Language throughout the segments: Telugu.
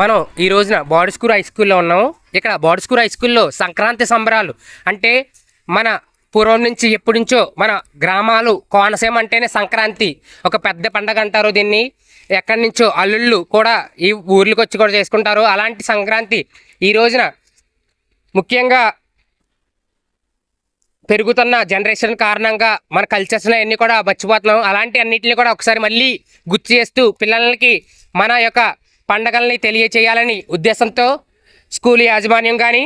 మనం ఈ రోజున బాడీ స్కూల్ హై స్కూల్లో ఉన్నాము. ఇక్కడ బాడీ స్కూల్ హై స్కూల్లో సంక్రాంతి సంబరాలు అంటే మన పూర్వం నుంచి ఎప్పటి నుంచో మన గ్రామాలు కోనసీమ అంటేనే సంక్రాంతి. ఒక పెద్ద పండగ అంటారు దీన్ని. ఎక్కడి నుంచో అల్లుళ్ళు కూడా ఈ ఊర్లకు వచ్చి కూడా చేసుకుంటారు. అలాంటి సంక్రాంతి ఈ రోజున ముఖ్యంగా పెరుగుతున్న జనరేషన్ కారణంగా మన కల్చర్స్ అన్నీ కూడా మర్చిపోతున్నాం. అలాంటి అన్నిటిని కూడా ఒకసారి మళ్ళీ గుర్తు చేస్తూ పిల్లలకి మన యొక్క పండగల్ని తెలియచేయాలని ఉద్దేశంతో స్కూల్ యాజమాన్యం కానీ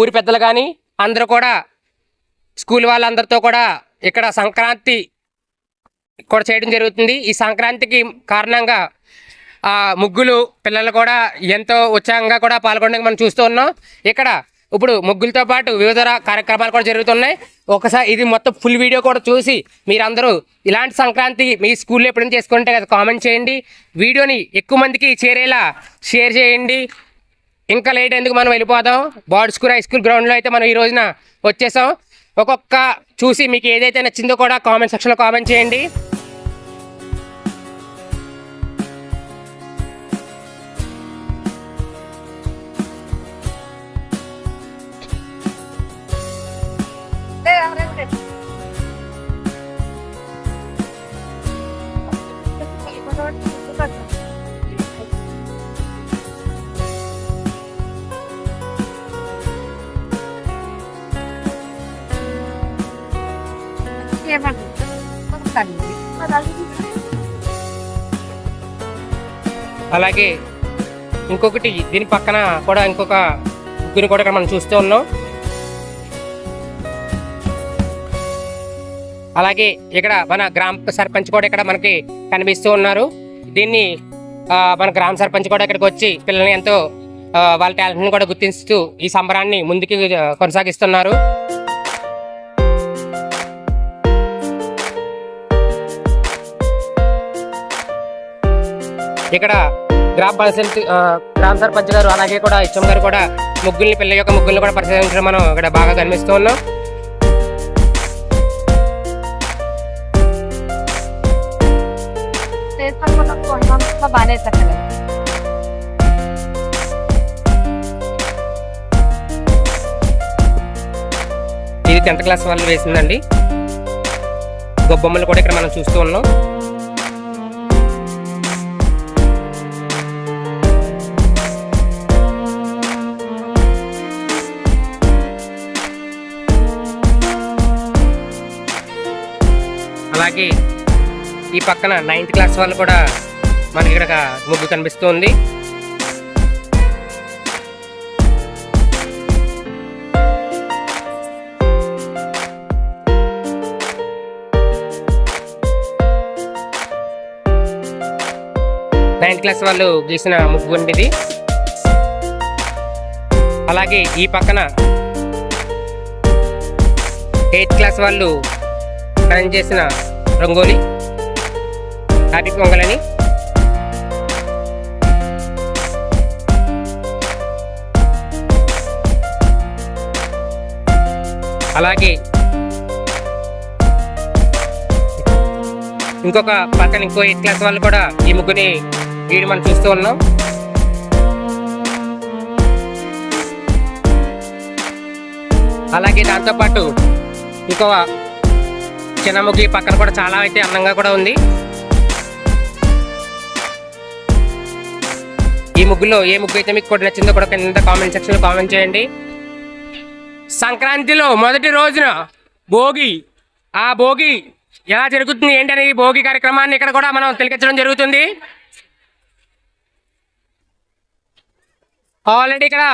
ఊరి పెద్దలు కానీ అందరూ కూడా స్కూల్ వాళ్ళందరితో కూడా ఇక్కడ సంక్రాంతి కూడా చేయడం జరుగుతుంది. ఈ సంక్రాంతికి కారణంగా ఆ ముగ్గులు పిల్లలు కూడా ఎంతో ఉత్సాహంగా కూడా పాల్గొనడానికి మనం చూస్తూ ఉన్నాం. ఇక్కడ ఇప్పుడు ముగ్గులతో పాటు వివిధ కార్యక్రమాలు కూడా జరుగుతున్నాయి. ఒకసారి ఇది మొత్తం ఫుల్ వీడియో కూడా చూసి మీరందరూ ఇలాంటి సంక్రాంతి మీ స్కూల్లో ఎప్పుడైనా చేసుకుంటే కదా కామెంట్ చేయండి. వీడియోని ఎక్కువ మందికి చేరేలా షేర్ చేయండి. ఇంకా లేట్ ఎందుకు మనం వెళ్ళిపోదాం? బాడీ స్కూల్ హై స్కూల్ గ్రౌండ్లో అయితే మనం ఈ రోజున వచ్చేసాం. ఒక్కొక్క చూసి మీకు ఏదైతే నచ్చిందో కూడా కామెంట్ సెక్షన్లో కామెంట్ చేయండి. అలాగే ఇంకొకటి దీని పక్కన కూడా ఇంకొక ముగ్గురిని కూడా ఇక్కడ మనం చూస్తూ ఉన్నాం. అలాగే ఇక్కడ మన గ్రామ సర్పంచ్ కూడా ఇక్కడ మనకి కనిపిస్తూ ఉన్నారు. దీన్ని మన గ్రామ సర్పంచ్ కూడా ఇక్కడికి వచ్చి పిల్లల్ని ఎంతో వాళ్ళ టాలెంట్ని కూడా గుర్తిస్తూ ఈ సంబరాన్ని ముందుకు కొనసాగిస్తున్నారు. ఇక్కడ గ్రామ పంచాయతీ గ్రామ సర్పంచ్ గారు అలాగే కూడా ఇచ్చం గారు కూడా ముగ్గుల్ని పిల్లల యొక్క ముగ్గుల్ని కూడా పరిశీలించడం మనం ఇక్కడ బాగా కనిపిస్తూ ఉన్నాం. బాగానే చక్కగా ఇది టెన్త్ క్లాస్ వాళ్ళు వేసిందండి. గొబ్బొమ్మలు కూడా ఇక్కడ మనం చూస్తూ ఉన్నాం. అలాగే ఈ పక్కన నైన్త్ క్లాస్ వాళ్ళు కూడా మనకి ఇక్కడ ఒక ముగ్గు కనిపిస్తుంది. నైన్త్ క్లాస్ వాళ్ళు గీసిన ముగ్గు ఇది అలాగే ఈ పక్కన ఎయిత్ క్లాస్ వాళ్ళు రన్ చేసిన రంగోలి హ్యాపీ పొంగలని అలాగే ఇంకొక పక్కన ఇంకో ఎయిత్ క్లాస్ వాళ్ళు కూడా ఈ ముగ్గుని వీడి మనం చూస్తూ ఉన్నాం. అలాగే దాంతోపాటు ఇంకో చిన్న ముగ్గు ఈ పక్కన కూడా చాలా అయితే అందంగా కూడా ఉంది. ఈ ముగ్గులో ఏ ముగ్గు అయితే మీకు కూడా నచ్చిందో కూడా కింద కామెంట్ సెక్షన్లో కామెంట్ చేయండి. సంక్రాంతిలో మొదటి రోజున భోగి ఆ భోగి ఎలా జరుగుతుంది ఏంటనే ఈ భోగి కార్యక్రమాన్ని ఇక్కడ కూడా మనం తెలిగించడం జరుగుతుంది. ఆల్రెడీ ఇక్కడ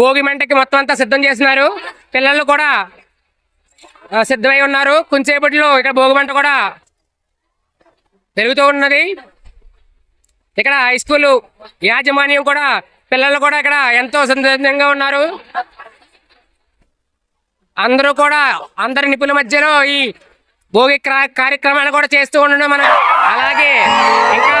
భోగి మంటకి మొత్తం అంతా సిద్ధం చేస్తున్నారు. పిల్లలు కూడా సిద్ధమై ఉన్నారు. కొంచెంసేపట్లో ఇక్కడ భోగి మంట కూడా పెరుగుతూ ఉన్నది. ఇక్కడ హై స్కూల్ యాజమాన్యం కూడా పిల్లలు కూడా ఇక్కడ ఎంతో సంతోషంగా ఉన్నారు. అందరూ కూడా అందరి నిపుల మధ్యలో ఈ భోగి క్రా- కార్యక్రమాలు కూడా చేస్తూ ఉండడం మనం. అలాగే ఇంకా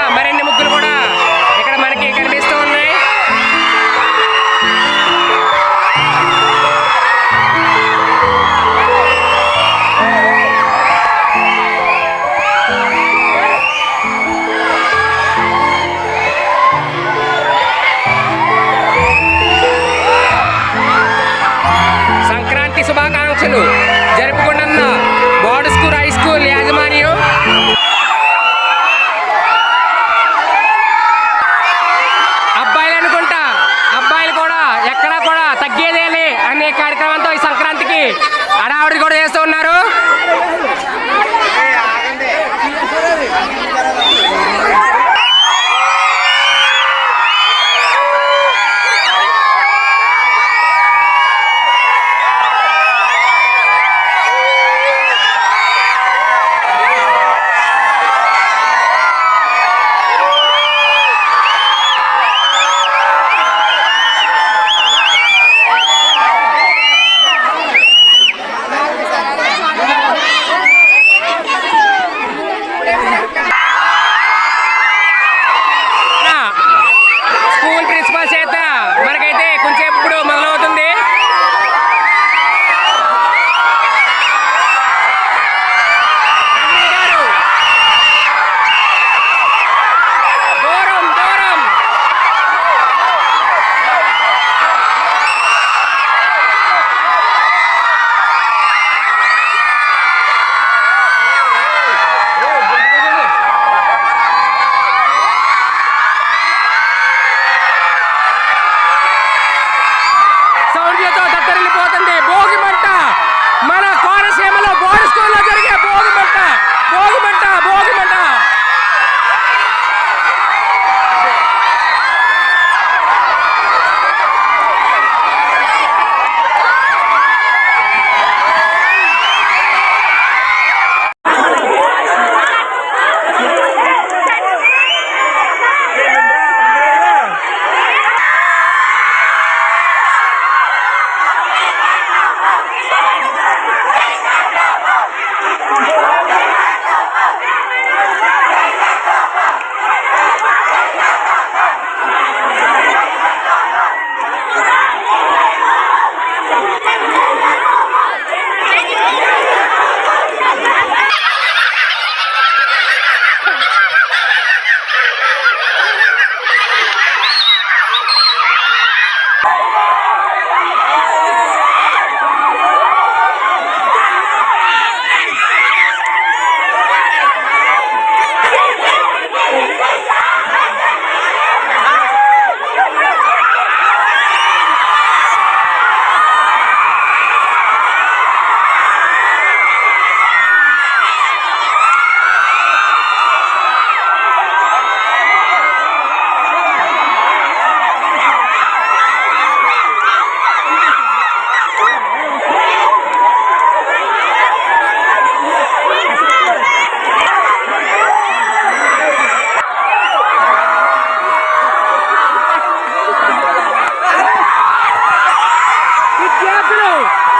Anthony!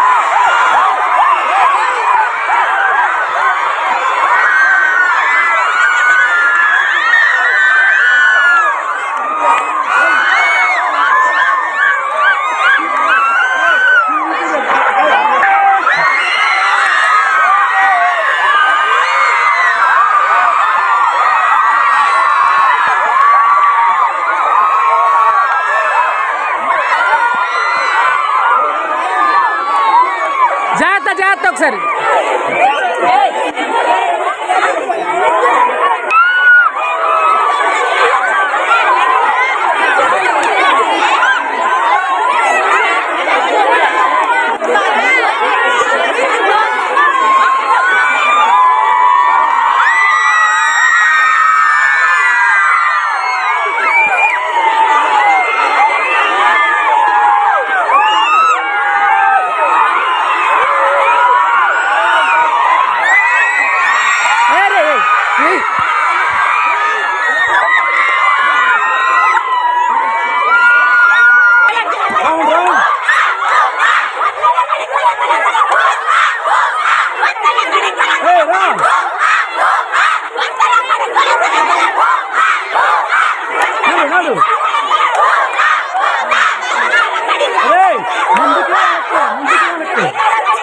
ఒకసారి. Hey!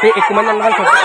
Hey, ikuman lang lang sa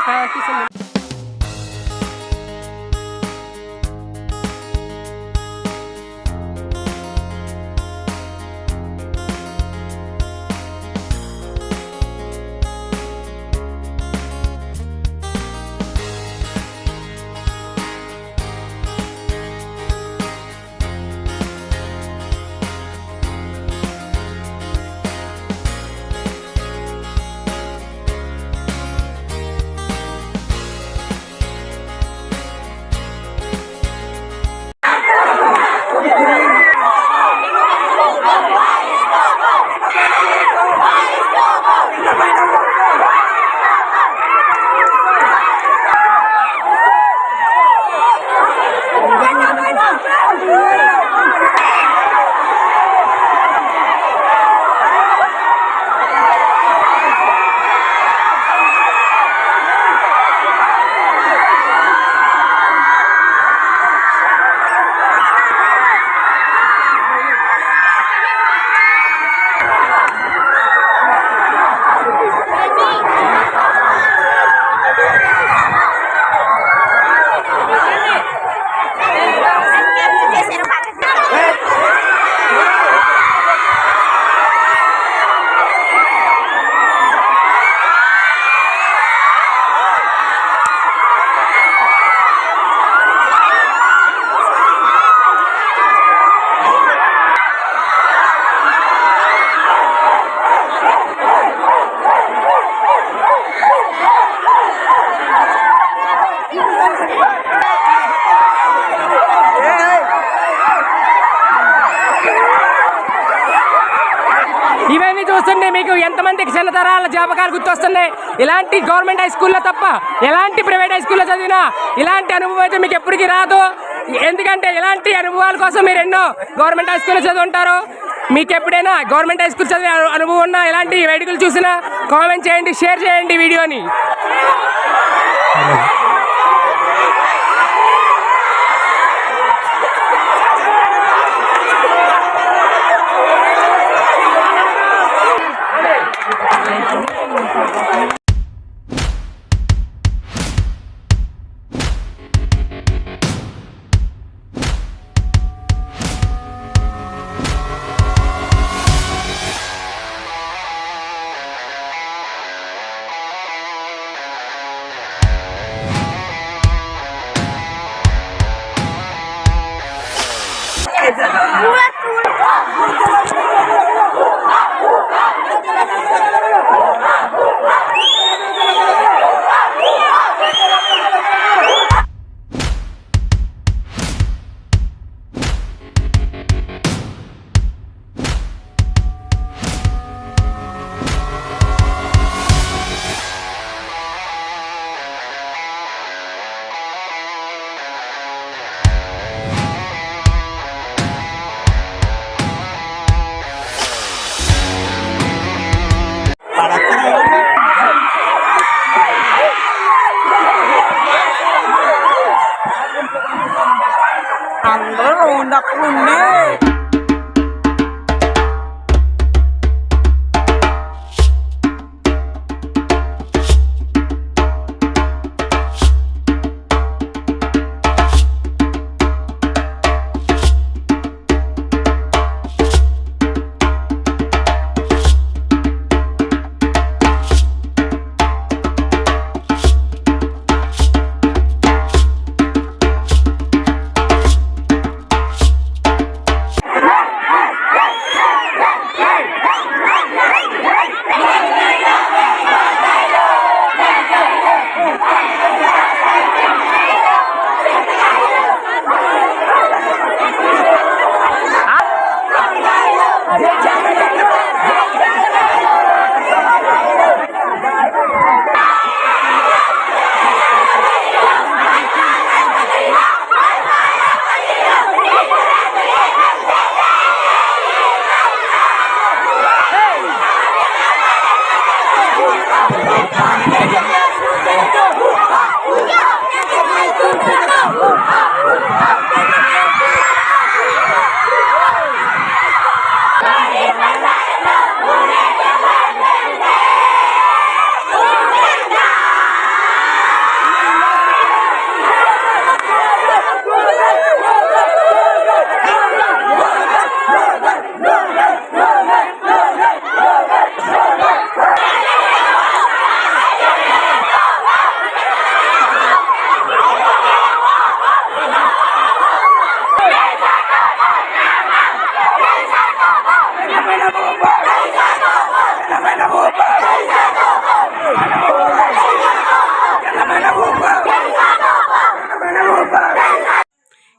Sankranti ఇవన్నీ వస్తున్నాయి. ఇలాంటి గవర్నమెంట్ హై స్కూల్లో తప్ప ఎలాంటి ప్రైవేట్ హై స్కూల్లో చదివినా ఇలాంటి అనుభవం అయితే మీకు ఎప్పటికీ రాదు. ఎందుకంటే ఇలాంటి అనుభవాల కోసం మీరు ఎన్నో గవర్నమెంట్ హై స్కూల్లో చదివి ఉంటారు మీకు ఎప్పుడైనా గవర్నమెంట్ హై స్కూల్ చదివే అనుభవం ఉన్నా ఇలాంటి వేడుకలు చూసినా కామెంట్ చేయండి షేర్ చేయండి వీడియోని.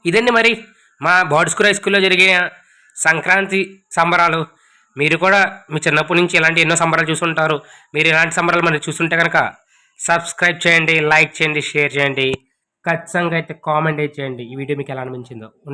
ఇదండి మరి మా బాడుస్కూర్ హై స్కూల్లో జరిగిన సంక్రాంతి సంబరాలు. మీరు కూడా మీ చిన్నప్పటి నుంచి ఇలాంటి ఎన్నో సంబరాలు చూసుంటారు. మీరు ఇలాంటి సంబరాలు మరి చూస్తుంటే కనుక సబ్స్క్రైబ్ చేయండి లైక్ చేయండి షేర్ చేయండి. ఖచ్చితంగా అయితే కామెంట్ చేయండి. ఈ వీడియో మీకు ఎలా అనిపించిందో.